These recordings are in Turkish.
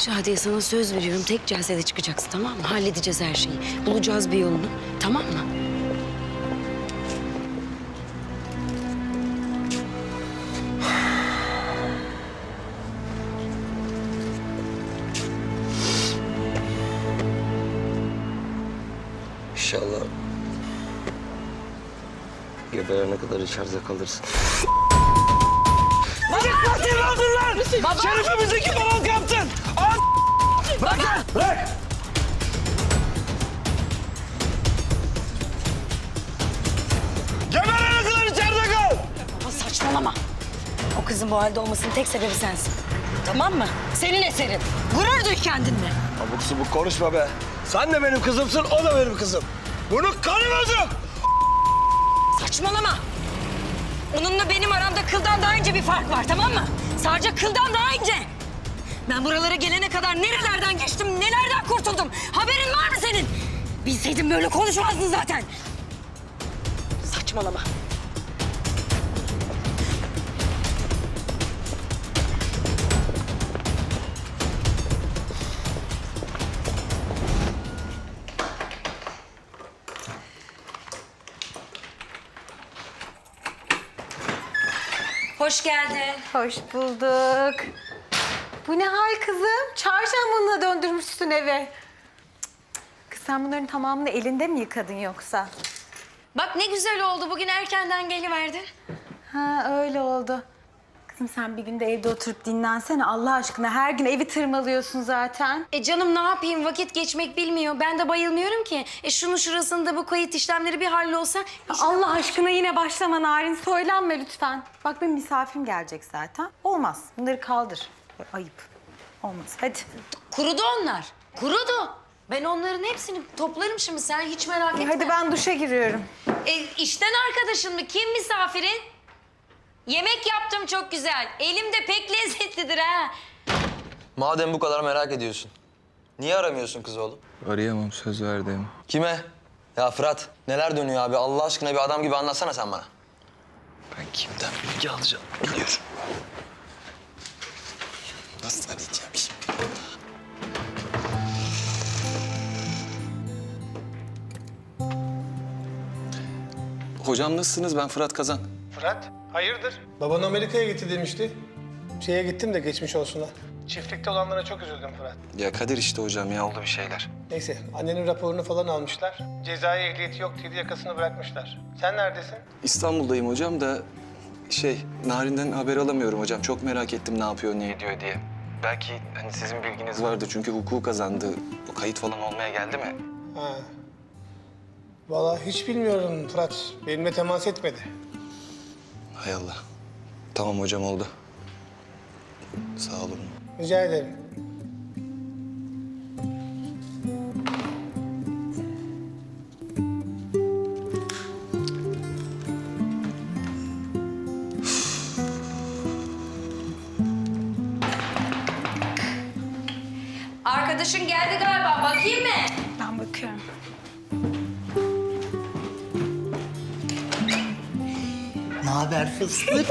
Şadiye sana söz veriyorum. Tek celsede çıkacaksın tamam mı? Halledeceğiz her şeyi. Bulacağız bir yolunu. Tamam mı? İnşallah geberene kadar içeride kalırsın. Katil oldun lan! Şerefimizdeki balon kaptın! Al! Bırak lan! Bırak! Geberene kadar içeride kal! Ama saçmalama. O kızın bu halde olmasının tek sebebi sensin. Tamam mı? Senin eserin. Gurur duy kendinle. Abuk subuk konuşma be. Sen de benim kızımsın, o da benim kızım. Bunu kanımız yok! Saçmalama. Onunla benim aramda kıldan daha ince bir fark var tamam mı? Sadece kıldan daha ince. Ben buralara gelene kadar nerelerden geçtim, nelerden kurtuldum. Haberin var mı senin? Bilseydin böyle konuşmazdın zaten. Saçmalama. Hoş geldin. Hoş bulduk. Bu ne hal kızım? Çarşambınla döndürmüşsün cık. Kız sen bunların tamamını elinde mi yıkadın yoksa? Bak ne güzel oldu. Bugün erkenden geliverdin. Ha öyle oldu. Kızım sen bir günde evde oturup dinlensene Allah aşkına. Her gün evi tırmalıyorsun zaten. E canım ne yapayım vakit geçmek bilmiyor. Ben de bayılmıyorum ki. E şunun şurasında bu kayıt işlemleri bir hallolsa. Ya Allah aşkına yine başlama Narin. Söylenme lütfen. Bak benim misafirim gelecek zaten. Olmaz. Bunları kaldır. Ayıp. Olmaz. Hadi. Kurudu onlar. Kurudu. Ben onların hepsini toplarım şimdi sen hiç merak etme. Hadi ben duşa giriyorum. E, işten arkadaşın mı? Kim misafirin? Yemek yaptım çok güzel. Elim de pek lezzetlidir ha. Madem bu kadar merak ediyorsun, niye aramıyorsun kız oğlum? Arayamam söz verdim. Kime? Ya Fırat, neler dönüyor abi? Allah aşkına bir adam gibi anlatsana sen bana. Ben kimden bilgi alacağım biliyorum. Nasıl arayacağım şimdi? Hocam nasılsınız? Ben Fırat Kazan. Fırat, hayırdır? Baban Amerika'ya gitti demişti. Şeye gittim de geçmiş olsunlar. Çiftlikte olanlara çok üzüldüm Fırat. Ya Kadir işte hocam ya oldu bir şeyler. Neyse, annenin raporunu falan almışlar. Cezai ehliyeti yok diye yakasını bırakmışlar. Sen neredesin? İstanbul'dayım hocam da şey Narin'den haber alamıyorum hocam. Çok merak ettim ne yapıyor, ne ediyor diye. Belki hani sizin bilginiz vardı çünkü hukuku kazandı. O kayıt falan olmaya geldi mi? Ha. Vallahi hiç bilmiyorum Fırat. Benimle temas etmedi. Hay Allah. Tamam hocam oldu. Sağ olun. Rica ederim. Arkadaşın geldi galiba. Bakayım mı? Ben bakıyorum. Haber fıstık?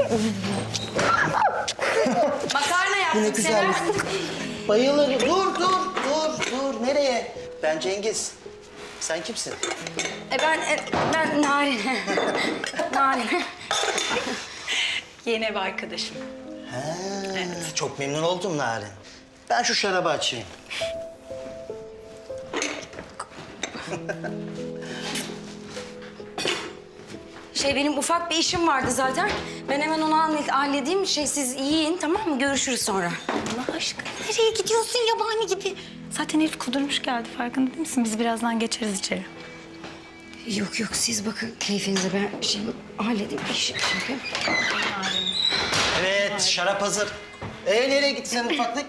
Makarna yaptım. Ne güzel. Bayılırım. Dur, dur, dur, dur. Nereye? Ben Cengiz. Sen kimsin? E ben, e, ben Narin. Narin. Yeni ev arkadaşım. Ha, Çok memnun oldum Narin. Ben şu şarabı açayım. Şey benim ufak bir işim vardı zaten. Ben hemen onu halle- halledeyim. Şey siz yiyin tamam mı? Görüşürüz sonra. Allah aşkına nereye gidiyorsun yabani gibi? Zaten herif kudurmuş geldi farkında değil misin? Biz birazdan geçeriz içeri. Yok yok siz bakın keyfinize ben şey halledeyim bir şey yapayım. Evet, şarap hazır. Ee nereye gitti senin ufaklık?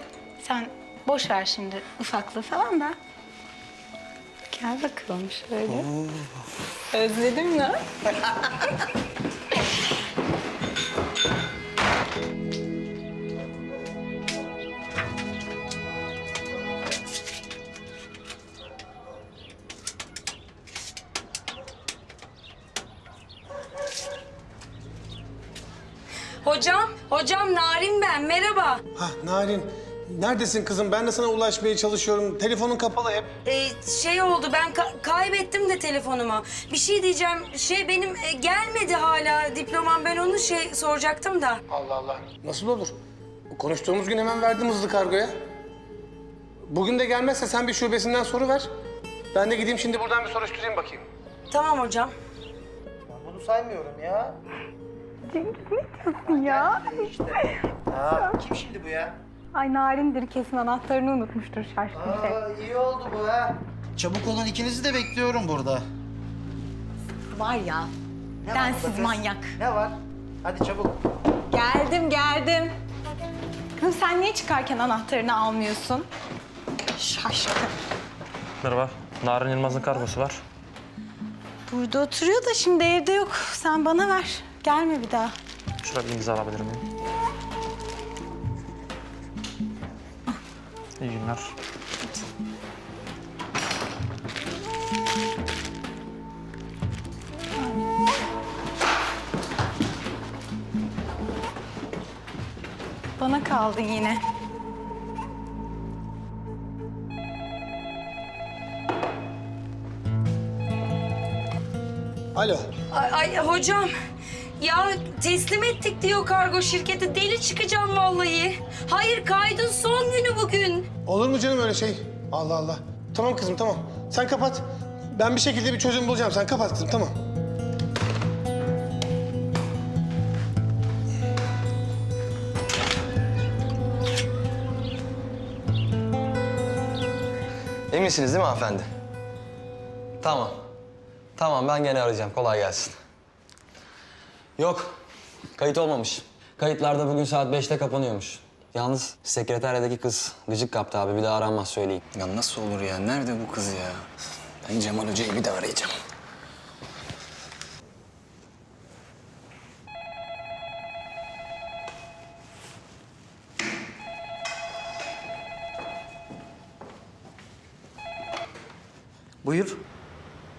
Sen boş ver şimdi ufaklığı falan da. Gel bakalım şöyle. Özledim mi? Hocam, hocam Narin ben. Merhaba. Ha Narin, Neredesin kızım? Ben de sana ulaşmaya çalışıyorum. Telefonun kapalı hep. Ee, şey oldu ben ka- kaybettim de telefonumu. Bir şey diyeceğim. Şey benim e, gelmedi hala diplomam. Ben onu şey soracaktım da. Allah Allah. Nasıl olur? Konuştuğumuz gün hemen verdim hızlı kargoya. Bugün de gelmezse sen bir şubesinden soru ver. Ben de gideyim şimdi buradan bir soruşturayım bakayım. Tamam hocam. Ben bunu saymıyorum ya. Ya. İşte. Ya kim şimdi bu ya? Ay narindir kesin anahtarını unutmuştur şaşkın şey. Aa, iyi oldu bu ha. Çabuk olun ikinizi de bekliyorum burada. Var ya. Ne Densiz burada kız? manyak. Ne var? Hadi çabuk. Geldim geldim. Kızım sen niye çıkarken anahtarını almıyorsun? Şaşkın. Merhaba. Narin Yılmaz'ın kargosu var. Burada oturuyor da şimdi evde yok. Sen bana ver. Gelme bir daha. Şurada bir imza alabilir miyim? İyi günler. Bana kaldın yine. Alo. Ay, ay hocam. Ya teslim ettik diyor kargo şirketi. Deli çıkacağım vallahi. Hayır kaydın son günü bugün. Olur mu canım öyle şey? Allah Allah. Tamam kızım tamam. Sen kapat. Ben bir şekilde bir çözüm bulacağım. Sen kapat kızım tamam. Eminsiniz değil mi hanımefendi? Tamam. Tamam ben gene arayacağım. Kolay gelsin. Yok. Kayıt olmamış. Kayıtlarda bugün saat beşte kapanıyormuş. Yalnız sekreteryadaki kız gıcık kaptı abi. Bir daha aranmaz söyleyeyim. Ya nasıl olur ya? Nerede bu kız ya? Ben Cemal Hoca'yı bir de arayacağım. Buyur.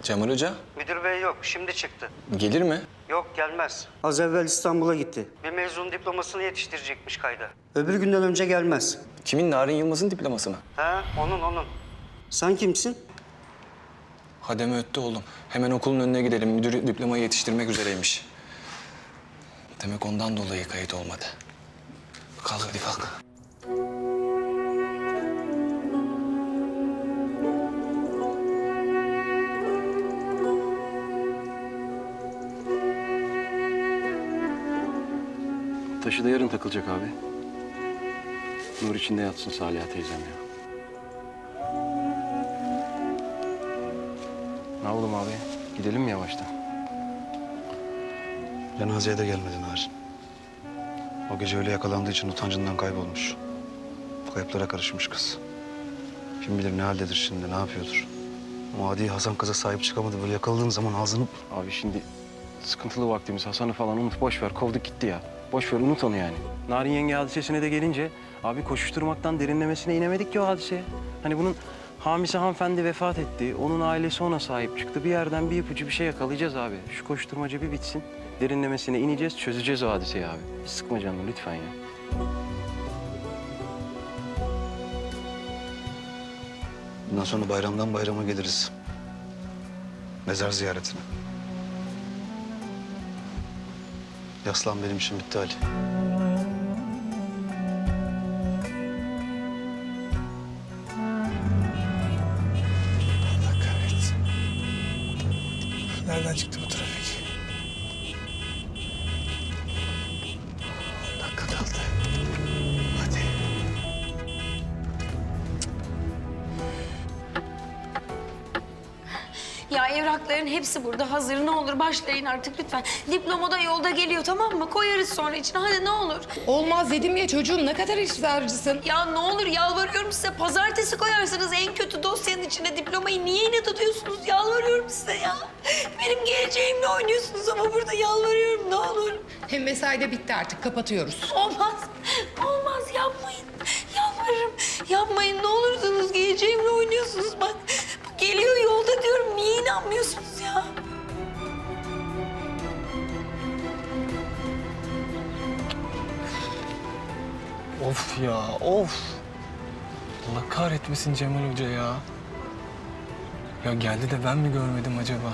Cemal Hoca Müdür bey yok, şimdi çıktı. gelir mi? Yok gelmez. Az evvel İstanbul'a gitti. Bir mezun diplomasını yetiştirecekmiş kayda. Öbür günden önce gelmez. Kimin? Narin Yılmaz'ın diploması mı? Ha, onun onun. Sen kimsin? Hademe öttü oğlum. Hemen okulun önüne gidelim. Müdür diplomayı yetiştirmek üzereymiş. Demek ondan dolayı kayıt olmadı. Kalk hadi kalk. Taşı da yarın takılacak abi. Nur içinde yatsın Saliha teyzem ya. Ne oğlum abi? Gidelim mi yavaştan? Cenazeye de gelmedi Narin. O gece öyle yakalandığı için utancından kaybolmuş. Kayıplara karışmış kız. Kim bilir ne haldedir şimdi, ne yapıyordur. O adi Hasan kıza sahip çıkamadı. Böyle yakaladığın zaman ağzını... Abi şimdi sıkıntılı vaktimiz. Hasan'ı falan unut. Boş ver. Kovduk gitti ya. Boş ver. Unut onu yani. Narin yenge hadisesine de gelince abi koşuşturmaktan derinlemesine inemedik ki o hadiseye. Hani bunun hamisi hanımefendi vefat etti. Onun ailesi ona sahip çıktı. Bir yerden bir ipucu bir şey yakalayacağız abi. Şu koşturmaca bir bitsin. Derinlemesine ineceğiz, çözeceğiz o hadiseyi abi. Sıkma canını lütfen ya. Bundan sonra bayramdan bayrama geliriz. Mezar ziyaretine. Yaslan benim için bitti Ali. Allah kahretsin. Nereden çıktı evrakların hepsi burada hazır. Ne olur başlayın artık lütfen. Diploma da yolda geliyor tamam mı? Koyarız sonra içine. Hadi ne olur. Olmaz dedim ya çocuğum ne kadar ısrarcısın. Ya ne olur yalvarıyorum size. Pazartesi koyarsınız en kötü dosyanın içine diplomayı. Niye yine tutuyorsunuz? Yalvarıyorum size ya. Benim geleceğimle oynuyorsunuz ama burada yalvarıyorum ne olur. Hem mesai de bitti artık kapatıyoruz. Olmaz. Olmaz yapmayın. Yalvarırım. Yapmayın ne olursunuz geleceğimle oynuyorsunuz bak. Geliyor. Niye inanmıyorsunuz ya? Of ya of. Allah kahretmesin Cemal Hoca ya. Ya geldi de ben mi görmedim acaba?